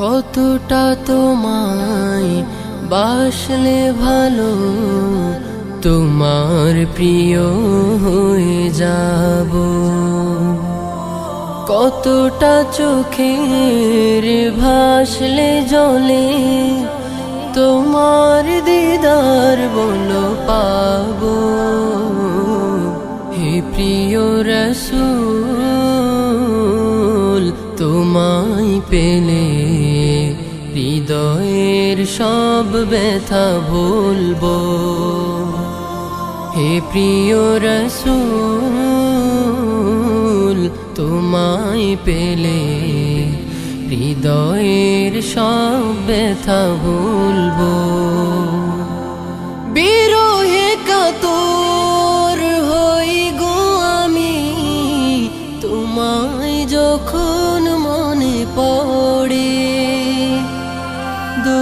কতটা তোমায় বাসলে ভালো, তোমার প্রিয় হয়ে যাব। কতটা চোখের ভাসলে জলে, তোমার দিদার বলো পাব। হে প্রিয় রসুল, তোমায় পেলে হৃদয়ের সব ব্যথা ভুলবো। হে প্রিয় রসুল তোমায় পেলে হৃদয়ের সব ব্যথা ভুলবো।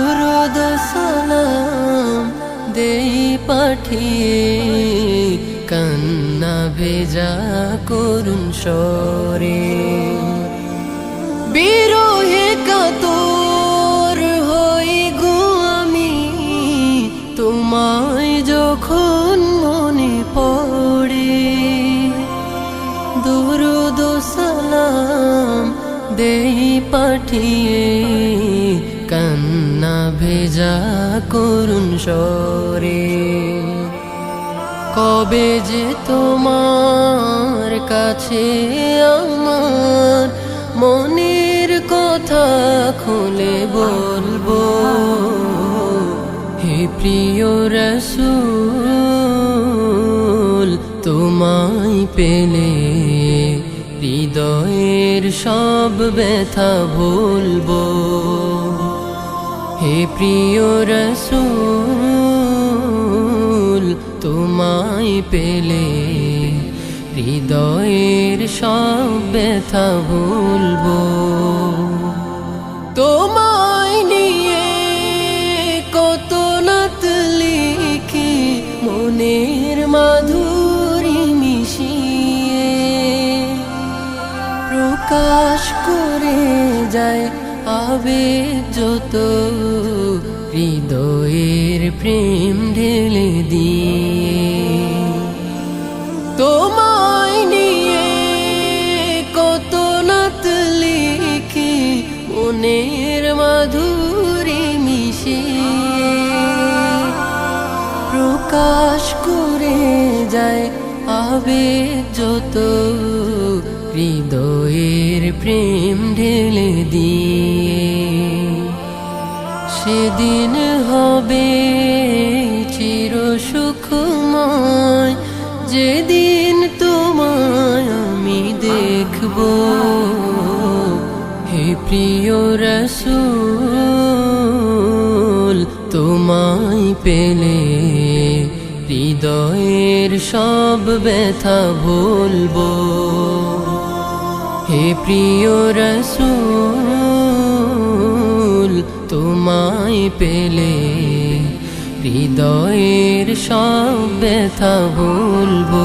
দুরুদ সালাম দেই পাঠিয়ে, কান্না ভেজা করুন সরে বিরহে কাতর হই গো আমি, তোমায় যখন মনে পড়ে। দুরুদ সালাম দেই পাঠিয়ে কান্না ভেজা করুন সরে কবে যে তোমার কাছে আমার মনের কথা খুলে বলব, হে প্রিয় রসুল, তোমায় পেলে হৃদয়ের সব ব্যথা ভুলবো। হে প্রিয় রসুল, তোমায় পেলে হৃদয়ের সব ব্যথা ভুলবো। তোমায় নিয়ে কত নাত লিখি, মনের মাধুরী মিশিয়ে। প্রকাশ করে যায় আবেগ যত হৃদয়ের প্রেম ঢেলে দিয়ে। তোমায় নিয়ে কত নাত লিখি মনের মাধুরী মিশিয়ে প্রকাশ করে যায় আবেগ যত হৃদয়ের প্রেম ঢেলে দিয়ে সেদিন হবে চির সুখময়, যেদিন তোমায় আমি দেখব। হে প্রিয় রসুল, তোমায় পেলে হৃদয়ের সব ব্যথা ভুলবো। হে প্রিয় রসুল তোমায় পেলে হৃদয়ের সব ব্যথা ভুলবো।